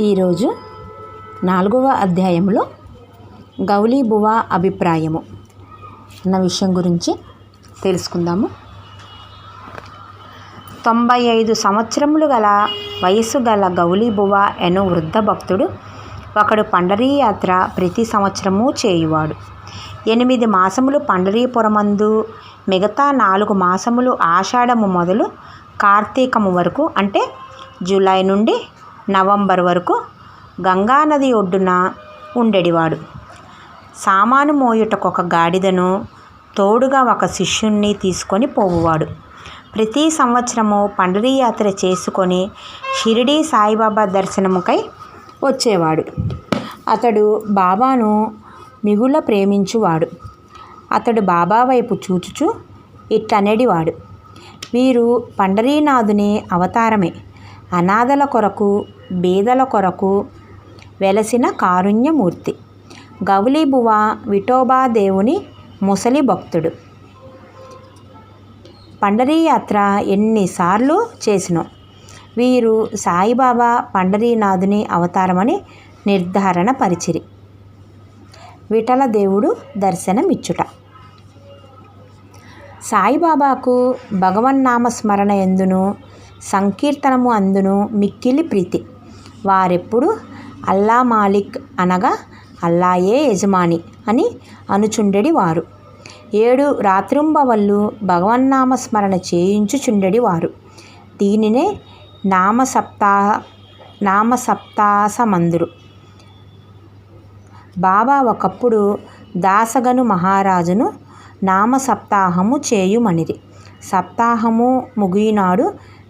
ఈరోజు నాలుగవ అధ్యాయంలో గౌలీబువ అభిప్రాయము అన్న విషయం గురించి తెలుసుకుందాము. తొంభై ఐదు సంవత్సరములు గల వయసు గల గౌలీబువ ఎను వృద్ధ భక్తుడు. ఒకడు పండరీ యాత్ర ప్రతి సంవత్సరము చేయువాడు. ఎనిమిది మాసములు పండరీపురమందు మిగతా నాలుగు మాసములు ఆషాఢము మొదలు కార్తీకము వరకు అంటే జూలై నుండి నవంబర్ వరకు గంగానది ఒడ్డున ఉండేడివాడు. సామాను మోయుటకు ఒక గాడిదను తోడుగా ఒక శిష్యుణ్ణి తీసుకొని పోవువాడు. ప్రతి సంవత్సరము పండరీ యాత్ర చేసుకొని షిరిడీ సాయిబాబా దర్శనముకై వచ్చేవాడు. అతడు బాబాను మిగుల ప్రేమించువాడు. అతడు బాబా వైపు చూచుచూ ఇట్లనేడివాడు వీరు పండరీనాథుని అవతారమే. అనాథల కొరకు బీదల కొరకు వెలసిన కారుణ్యమూర్తి. గౌలీబువ విఠోబా దేవుని ముసలి భక్తుడు. పండరీ యాత్ర ఎన్నిసార్లు చేసినో. వీరు సాయిబాబా పండరీనాథుని అవతారమని నిర్ధారణ పరిచిరి. విఠల దేవుడు దర్శనమిచ్చుట. సాయిబాబాకు భగవన్నామస్మరణ ఎందును సంకీర్తనము అందును మిక్కిలి ప్రీతి. వారెప్పుడు అల్లా మాలిక్ అనగా అల్లాయే యజమాని అని అనుచుండెడి వారు ఏడు రాత్రింబవళ్ళు భగవన్నామస్మరణ చేయించుచుండెడి వారు దీనినే నామసప్తా నామసప్తాసమందురు. బాబా ఒకప్పుడు దాసగను మహారాజును నామ సప్తాహము చేయుమనిరి సప్తాహము ముగినాడు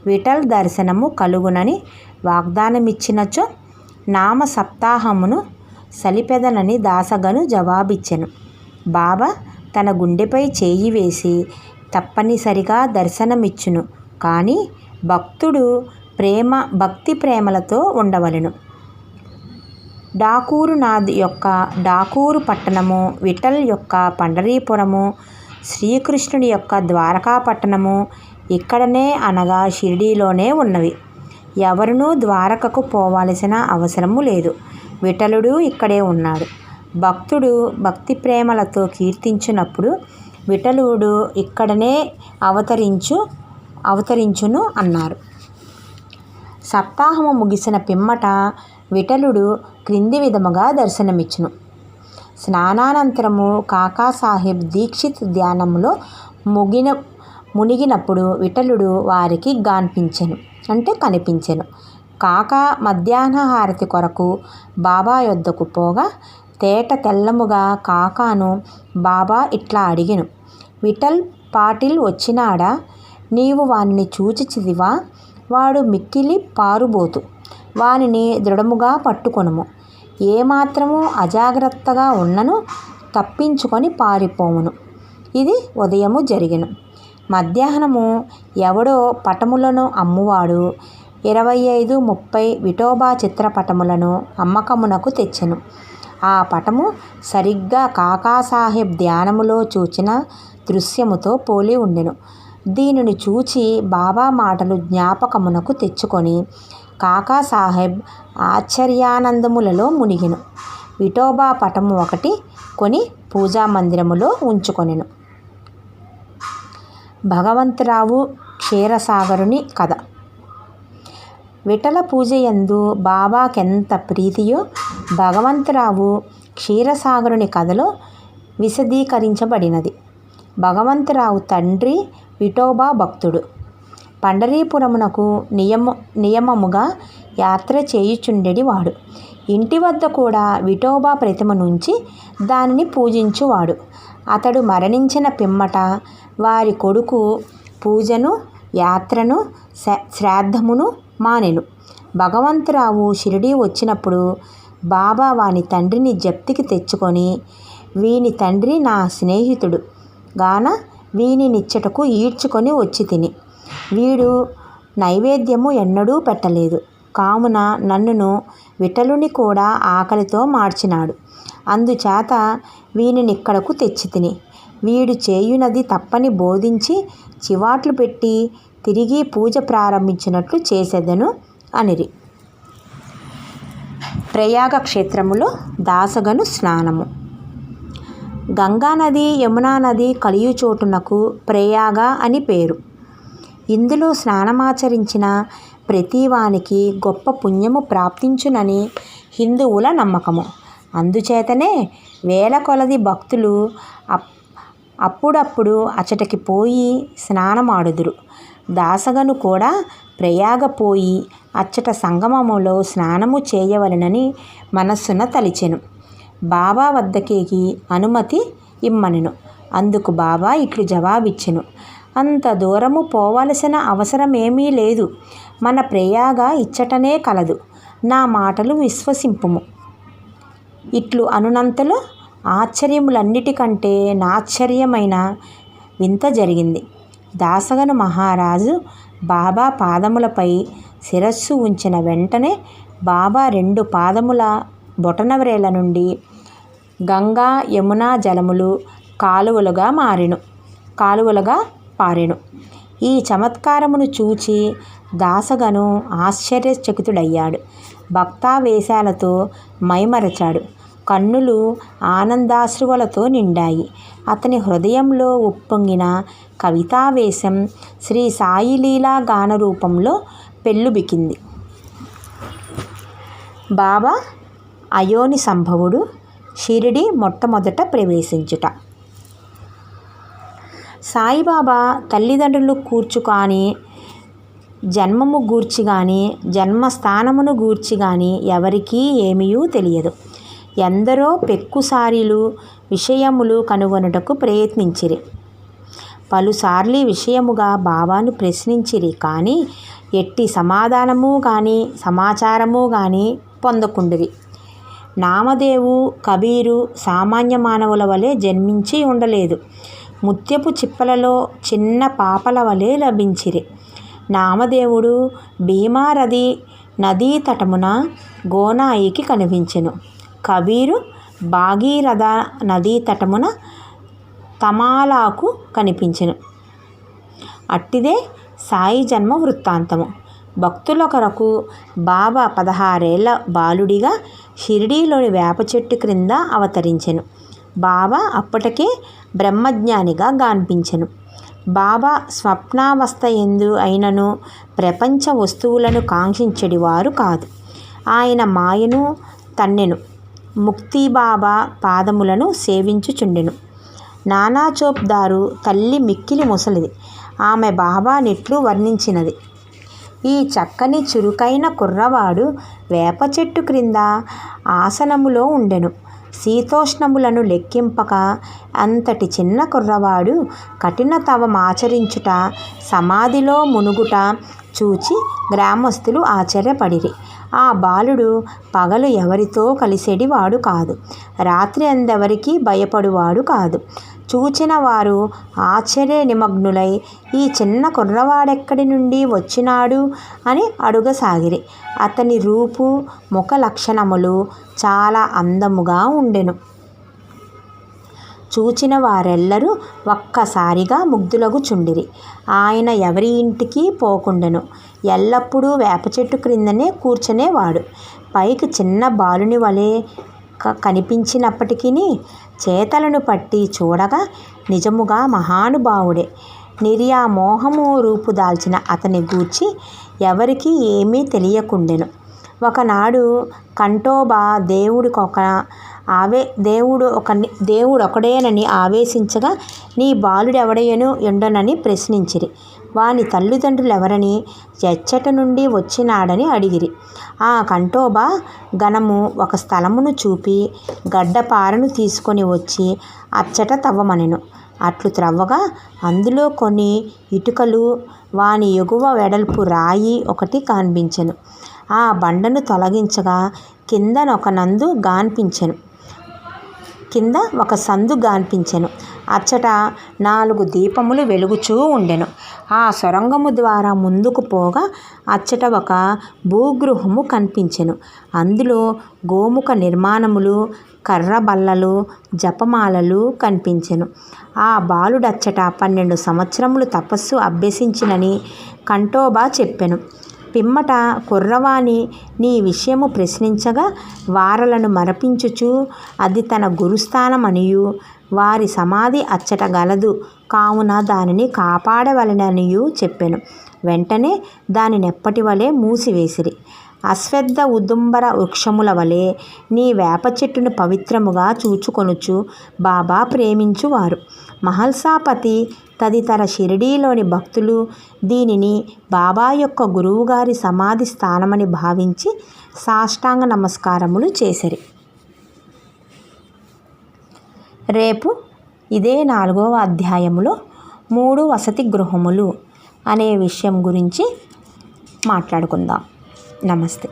విఠల్ దర్శనము కలుగునని వాగ్దానమిచ్చినచో నామ సప్తాహమును సలిపెదనని దాసగను జవాబిచ్చెను. బాబా తన గుండెపై చేయి వేసి తప్పనిసరిగా దర్శనమిచ్చును. కానీ భక్తుడు ప్రేమ భక్తి ప్రేమలతో ఉండవలెను. డాకూరు నాద్ యొక్క డాకూరు పట్టణము విఠల్ యొక్క పండరీపురము శ్రీకృష్ణుడి యొక్క ద్వారకా పట్టణము ఇక్కడనే అనగా షిరిడీలోనే ఉన్నవి. ఎవరునూ ద్వారకకు పోవాల్సిన అవసరము లేదు. విఠలుడు ఇక్కడే ఉన్నాడు. భక్తుడు భక్తి ప్రేమలతో కీర్తించినప్పుడు విఠలుడు ఇక్కడనే అవతరించు అవతరించును అన్నారు. సప్తాహము ముగిసిన పిమ్మట విఠలుడు క్రింది విధముగా దర్శనమిచ్చును. స్నానానంతరము కాకాసాహెబ్ దీక్షిత్ ధ్యానంలో ముగిన మునిగినప్పుడు విఠలుడు వారికి గాన్పించెను. అంటే కనిపించెను. కాక మధ్యాహ్న హారతి కొరకు బాబా యొద్దకు పోగా తేట తెల్లముగా కాకాను బాబా ఇట్లా అడిగిను. విఠల్ పాటిల్ వచ్చినాడా? నీవు వానిని చూచిచిదివా వాడు మిక్కిలి పారుబోతు. వానిని దృఢముగా పట్టుకొనుము. ఏమాత్రము అజాగ్రత్తగా ఉన్నను తప్పించుకొని పారిపోవును ఇది ఉదయము జరిగిన. మధ్యాహ్నము ఎవడో పటములను అమ్మువాడు. ఇరవై ఐదు ముప్పై విఠోబా చిత్రపటములను అమ్మకమునకు తెచ్చెను. ఆ పటము సరిగ్గా కాకాసాహెబ్ ధ్యానములో చూచిన దృశ్యముతో పోలి ఉండెను. దీనిని చూచి బాబా మాటలు జ్ఞాపకమునకు తెచ్చుకొని కాకాసాహెబ్ ఆశ్చర్యానందములలో మునిగిను. విఠోబా పటము ఒకటి కొని పూజా మందిరములో ఉంచుకొనెను. భగవంతరావు క్షీరసాగరుని కథ. విఠల పూజ యందు బాబాకెంత ప్రీతియో భగవంతరావు క్షీరసాగరుని కథలో విశదీకరించబడినది. భగవంతరావు తండ్రి విఠోబా భక్తుడు. పండరీపురమునకు నియమ నియమముగా యాత్ర చేయుచుండెడి వాడు. ఇంటి వద్ద కూడా విఠోబా ప్రతిమ నుంచి దానిని పూజించువాడు. అతడు మరణించిన పిమ్మట వారి కొడుకు పూజను యాత్రను శ్రాద్ధమును మానెను. భగవంతరావు షిరిడీ వచ్చినప్పుడు బాబా వాని తండ్రిని జప్తికి తెచ్చుకొని వీని తండ్రి నా స్నేహితుడు. గాన వీని నిచ్చటకు ఈడ్చుకొని వచ్చి తిని. వీడు నైవేద్యము ఎన్నడూ పెట్టలేదు. కావున నన్నును విఠలుని కూడా ఆకలితో మార్చినాడు. అందుచేత వీనినిక్కడకు తెచ్చి తిని. వీడు చేయునది తప్పని బోధించి చివాట్లు పెట్టి తిరిగి పూజ ప్రారంభించినట్లు చేసేదను అనిరి. ప్రయాగ క్షేత్రములో దాసగను స్నానము. గంగానది యమునా నది కలియు చోటునకు ప్రయాగ అని పేరు. ఇందులో స్నానమాచరించిన ప్రతివానికి గొప్ప పుణ్యము ప్రాప్తించునని హిందువుల నమ్మకము. అందుచేతనే వేల కొలది భక్తులు అప్ అప్పుడప్పుడు అచటకి పోయి స్నానమాడుదురు. దాసగను కూడా ప్రయాగ పోయి అచ్చట సంగమములో స్నానము చేయవలెనని మనస్సున తలిచెను. బాబా వద్దకేకి అనుమతి ఇమ్మనెను. అందుకు బాబా ఇట్లు జవాబిచ్చెను. అంత దూరము పోవలసిన అవసరమేమీ లేదు. మన ప్రయాగ ఇచ్చటనే కలదు. నా మాటలు విశ్వసింపుము. ఇట్లు అనునంతలో ఆశ్చర్యములన్నిటికంటే నాశ్చర్యమైన వింత జరిగింది. దాసగను మహారాజు బాబా పాదములపై శిరస్సు ఉంచిన వెంటనే బాబా రెండు పాదముల బొటనవ్రేల నుండి గంగా యమునా జలములు కాలువలుగా మారెను కాలువలుగా పారెను. ఈ చమత్కారమును చూచి దాసగను ఆశ్చర్యచకితుడయ్యాడు. భక్తావేశాలతో మైమరచాడు. కన్నులు ఆనందాశ్రువులతో నిండాయి. అతని హృదయంలో ఉప్పొంగిన కవితావేశం శ్రీ సాయిలీలా గాన రూపంలో పెళ్ళుబికింది బాబా అయోని సంభవుడు షిరిడి మొట్టమొదట ప్రవేశించుట. సాయిబాబా తల్లిదండ్రులు కూర్చుకాని జన్మము గూర్చి కానీ జన్మస్థానమును గూర్చి కానీ ఎవరికీ ఏమీ తెలియదు. ఎందరో పెక్కుసారిలు విషయములు కనుగొనుటకు ప్రయత్నించిరి. పలుసార్లు విషయముగా బాబాను ప్రశ్నించిరి. కానీ ఎట్టి సమాధానము కానీ సమాచారము కానీ పొందకుండిరి. నామదేవు కబీరు సామాన్య మానవుల వలె జన్మించి ఉండలేదు. ముత్యపు చిప్పలలో చిన్న పాపల వలె లభించిరి. నామదేవుడు భీమారథి నదీ తటమున గోనాయికి కనిపించెను. కబీరు భాగీరథ నదీ తటమున తమాలాకు కనిపించెను. అట్టిదే సాయి జన్మ వృత్తాంతము. భక్తుల కొరకు బాబా పదహారేళ్ళ బాలుడిగా షిరిడీలోని వేప చెట్టు క్రింద అవతరించెను. బాబా అప్పటికే బ్రహ్మజ్ఞానిగా గాన్పించెను. బాబా స్వప్నావస్థ ఎందు అయినను ప్రపంచ వస్తువులను కాంక్షించడివారు కాదు. ఆయన మాయను తన్నెను. ముక్తిబాబా పాదములను సేవించుచుండెను. నానా చోప్దారు తల్లి మిక్కిలి ముసలిది. ఆమె బాబా నెట్లు వర్ణించినది. ఈ చక్కని చురుకైన కుర్రవాడు వేప చెట్టు క్రింద ఆసనములో ఉండెను. శీతోష్ణములను లెక్కింపక అంతటి చిన్న కుర్రవాడు కఠిన తవమాచరించుట సమాధిలో మునుగుట చూచి గ్రామస్తులు ఆశ్చర్యపడిరి. ఆ బాలుడు పగలు ఎవరితో కలిసేడివాడు కాదు. రాత్రి అందెవరికి భయపడువాడు కాదు. చూచిన వారు ఆశ్చర్య నిమగ్నులై ఈ చిన్న కుర్రవాడెక్కడి నుండి వచ్చినాడు? అని అడుగసాగిరి. అతని రూపు ముఖ లక్షణములు చాలా అందముగా ఉండెను. చూచిన వారెల్లరూ ఒక్కసారిగా ముగ్ధులగుచుండిరి. ఆయన ఎవరి ఇంటికి పోకుండెను. ఎల్లప్పుడూ వేప చెట్టు క్రిందనే కూర్చునేవాడు. పైకి చిన్న బాలుని వలె క కనిపించినప్పటికీ చేతలను పట్టి చూడగా నిజముగా మహానుభావుడే. నిర్యామోహము రూపుదాల్చిన అతని గూర్చి ఎవరికీ ఏమీ తెలియకుండెను. ఒకనాడు కంటోబా దేవుడికొక ఆవే దేవుడు ఒక దేవుడు ఒకడేనని ఆవేశించగా నీ బాలుడెవడయను ఎండనని ప్రశ్నించిరి. వాని తల్లిదండ్రులెవరని ఎచ్చట నుండి వచ్చినాడని అడిగిరి. ఆ కంటోబా గణము ఒక స్థలమును చూపి గడ్డపారను తీసుకొని వచ్చి అచ్చట తవ్వమనెను. అట్లు త్రవ్వగా అందులో కొన్ని ఇటుకలు వాని ఎగువ వెడల్పు రాయి ఒకటి కనిపించెను. ఆ బండను తొలగించగా కిందనొక నందు గాన్పించెను. కింద ఒక సందు గాన్పించెను. అచ్చట నాలుగు దీపములు వెలుగుచూ ఉండెను. ఆ సొరంగము ద్వారా ముందుకు పోగా అచ్చట ఒక భూగృహము కనిపించెను. అందులో గోముఖ నిర్మాణములు కర్ర బల్లలు జపమాలలు కనిపించెను. ఆ బాలుడచ్చట పన్నెండు సంవత్సరములు తపస్సు అభ్యసించినని కంఠోబా చెప్పెను. పిమ్మట కుర్రవాణి నీ విషయము ప్రశ్నించగా వారలను మరపించుచు అది తన గురుస్థానమనియు వారి సమాధి అచ్చట గలదు. కావున దానిని కాపాడవలెననియు చెప్పెను. వెంటనే దానినెప్పటి వలె మూసివేసిరి. అశ్వద్ధ ఉదుంబర వృక్షముల వలె నీ వేప చెట్టును పవిత్రముగా చూచుకొనుచు బాబా ప్రేమించువారు. మహల్సాపతి తదితర షిరిడీలోని భక్తులు దీనిని బాబా యొక్క గురువుగారి సమాధి స్థానమని భావించి సాష్టాంగ నమస్కారములు చేసిరి. రేపు ఇదే నాలుగవ అధ్యాయములో మూడు వసతి గృహములు అనే విషయం గురించి మాట్లాడుకుందాం. నమస్తే.